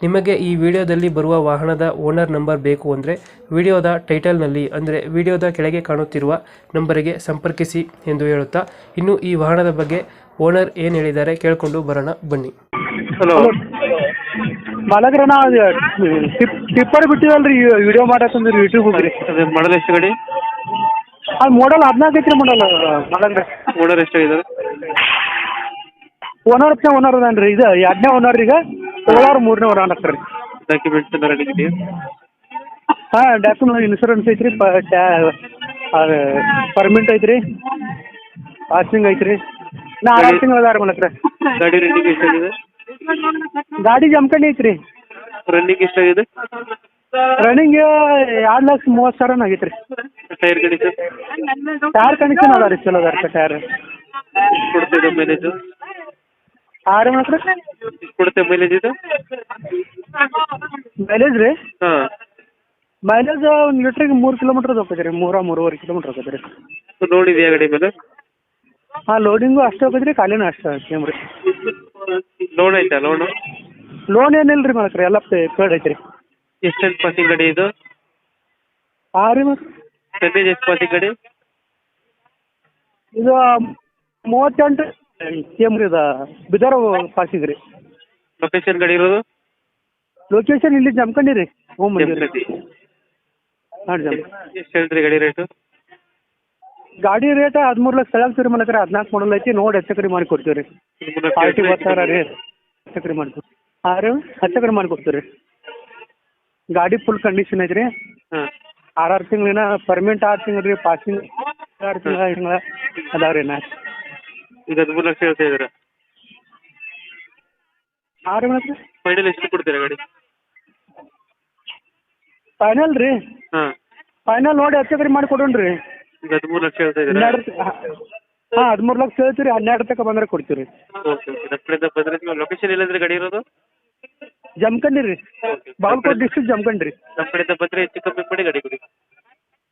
ನಿಮಗೆ ಈ ವಿಡಿಯೋದಲ್ಲಿ ಬರುವ ವಾಹನದ ಓನರ್ ನಂಬರ್ ಬೇಕು ಅಂದರೆ ವಿಡಿಯೋದ ಟೈಟಲ್ನಲ್ಲಿ ಅಂದರೆ ವಿಡಿಯೋದ ಕೆಳಗೆ ಕಾಣುತ್ತಿರುವ ನಂಬರಿಗೆ ಸಂಪರ್ಕಿಸಿ ಎಂದು ಹೇಳುತ್ತಾ ಇನ್ನು ಈ ವಾಹನದ ಬಗ್ಗೆ ಓನರ್ ಏನು ಹೇಳಿದ್ದಾರೆ ಕೇಳಿಕೊಂಡು ಬರೋಣ ಬನ್ನಿ. ಹಲೋ ಮಲಗ್ರನ ಟಿಪ್ ಟಿಪ್ಪರ್ ಬಿಟ್ಟಿವಲ್ರಿ ವಿಡಿಯೋ ಮಾಡತ್ತಂದ್ರಿ ಯೂಟ್ಯೂಬ್ ಹೋಗ್ರಿ ಅದೇ ಮಾಡಲ್ ಎಷ್ಟು ಗಡಿ? ಅದು ಮಾಡಲ್ ಹದಿನಾಲ್ಕು ಐತ್ರಿ ಮಾಡಲ್ ಮಲಗ್ರ ಓನರ್ ಎಷ್ಟಾಗಿದ್ದಾರೆ ಓನರ್ ಓನರ್ ಅದಾನ್ರಿ ಇದು ಎರಡನೇ ಓನರ್ ಈಗ. ತಗೊಳ್ಳೋರು ಮೂರನೇ ಓನರ್ ಆಗ್ತಾರೆ ಡಾಕ್ಯುಮೆಂಟ್ಸ್ ಎಲ್ಲ ರೆಡಿ ಇದೆಯಾ? ಹಾಂ ಡಾಕ್ಯುಮೆಂಟ್ ಇನ್ಸೂರೆನ್ಸ್ ಐತ್ರಿ ಪ ಟ್ಯಾ ಪರ್ಮಿಂಟ್ ಐತ್ರಿ. ಪಾಸಿಂಗ್ ಐತ್ರಿ. ನಾ ಆರು ತಿಂಗಳು ಅದಾರ ಮಲಕ್ರ ಗಾಡಿ ರನ್ನಿಂಗ್ ಎಷ್ಟಾಗಿದೆ ಗಾಡಿ ಜಮ್ಕಂಡಿ ಐತ್ರಿ. ರನ್ನಿಂಗ್ ಎಷ್ಟಾಗಿದೆ ರನ್ನಿಂಗ್ ಎರಡು ಲಕ್ಷ ಮೂವತ್ತು ಸಾವಿರ ಆಗೈತ್ರಿ. ಟೈರ್ ಕಂಡೀಷನ್ ಟೈರ್ ಕಂಡೀಷನ್ ಅದ ರೀ ಚಲೋ ಅದ ರೀ ಟೈರ್ ಕೊಡ್ತಿದೆ ಮೈಲೇಜ್ ಆರು ಮಲಕ್ರ ಕೊಡುತ್ತೆ ಮೈಲೇಜ್ ಇದು? ಮೈಲೇಜ್ ರೀ? ಹಾಂ. ಮೈಲೇಜ್ ಒಂದು ಲೀಟ್ರಿಗೆ ಮೂರು ಕಿಲೋಮೀಟರ್ ಹೋಗ್ತದೆ ರೀ ಮೂರ ಮೂರುವರೆ ಕಿಲೋಮೀಟರ್ ಹೋಗ್ತದೆ ರೀ. ನೋಡಿದ್ಯಾ ಗಾಡಿ ಮೇಲೆ? ಹಾಂ ಲೋಡಿಂಗು ಅಷ್ಟೇ ರೀ ಖಾಲಿನೂ ಅಷ್ಟೇ ಸೇಮ್ ರೀ. ಲೋನ್ ಐತಾ ಲೋನು ಲೋನ್ ಏನಿಲ್ಲ ರೀ ಮಾಡಕ್ರಿ ಎಲ್ಲ ಪೇಡ್ ಐತೆ ರೀ. ಎಷ್ಟೆಂಟು ಪಾಸಿಂಗ್ ಗಾಡಿ ಇದು? ಹಾಂ ರೀ ಮತ್ತೆ ಎಷ್ಟು ಪಾಸಿಂಗ್ ಗಾಡಿ? ಇದು ಮೂವತ್ತೆಂಟು ಸೇಮ್ ರೀ ಇದು ಬಿದರ್ ಪಾಸಿಂಗ್ ರೀ ಲೊಕೇಶನ್ ಗಾಡಿ ಇರೋದು? ಲೊಕೇಶನ್ ಇಲ್ಲಿ ಜಮಖಂಡಿ ರೀ ಹೋಮ್ ಮಂದಿ ರೀ. ಜಮಖಂಡಿ. ಹಾಂ ಜಮ್ ಎಷ್ಟು ಹೇಳ್ತೀರಿ ಗಾಡಿ ರೇಟು ಗಾಡಿ ರೇಟ್ ಹದಿಮೂರು ಲಕ್ಷ ಸೆಳೆಲ್ ಸರಿ ಮಲಕ್ರ ಹದಿನಾಲ್ಕು ಮಾಡಲ್ ಐತಿ ನೋಡಿ ಹೆಚ್ಚು ಕಡಿಮೆ ಮಾಡಿ ಕೊಡ್ತೀವಿ ರೀ ಪಾರ್ಟಿ ಬರ್ತಾರ ರೀ ಹೆಚ್ಚು ಕಡಿಮೆ ಮಾಡ್ತೀವಿ ಹಾಂ ರೀ ಹೆಚ್ಚು ಕಡಿಮೆ ಮಾಡಿ ಕೊಡ್ತೀವಿ ರೀ ಗಾಡಿ ಫುಲ್ ಕಂಡೀಷನ್ ಐತಿ ರೀ ಹಾಂ. ಆರು ಆರು ತಿಂಗಳಿನ ಪರ್ಮೆಂಟ್ ಆರು ತಿಂಗಳು ರೀ ಪಾಸಿಂಗ್ ಆರು ತಿಂಗಳ ತಿಂಗಳ ಅದಾವ ರೀ ನಾ. ಈಗ ಹದಿಮೂರು ಲಕ್ಷ ಹೇಳ್ತಾ ಇದ್ದೀರಾ? ಹಾಂ ರೀ ಮತ್ತೆ ಫೈನಲ್ ಎಷ್ಟು ಕೊಡ್ತೀರಾ ಗಾಡಿ? ಫೈನಲ್ ರೀ? ಹಾಂ. ಫೈನಲ್ ನೋಡಿ ಹೆಚ್ಚು ಕಡಿಮೆ ಮಾಡಿ ಕೊಡೋಣ ರೀ ಈಗ ಹದಿಮೂರು ಲಕ್ಷ ಹೇಳ್ತಾ ಇದ್ದೀರಾ? ಹನ್ನೆರಡು ಹಾಂ ಹದಿಮೂರು ಲಕ್ಷ ಹೇಳ್ತೀರಿ ಹನ್ನೆರಡು ತನಕ ಬಂದರೆ ಕೊಡ್ತೀವಿ ರೀ ಓಕೆ ಓಕೆ. ನಮ್ಮ ಕಡೆಯಿಂದ ಬಂದರೆ ನೀವು ಲೊಕೇಶನ್ ಎಲ್ಲಂದ್ರೆ ಗಾಡಿ ಇರೋದು? ಜಮ್ಕಂಡಿ ರೀ. ಬಾಗಲಕೋಟೆ ಡಿಸ್ಟ್ರಿಕ್ಟ್ ಜಮ್ಕಂಡಿ ರೀ. ನಮ್ಮ ಕಡೆಯಿಂದ ಬಂದರೆ ಹೆಚ್ಚು ಕಮ್ಮಿ ಮಾಡಿ ಗಾಡಿ ಕೊಡಿ.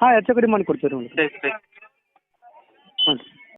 ಹಾ ಹೆಚ್ಚು ಕಡಿಮೆ ಮಾಡಿ ಕೊಡ್ತೀವಿ ರೀ ಥ್ಯಾಂಕ್ಸ್ ಥ್ಯಾಂಕ್ಸ್ ಹ್ಞೂ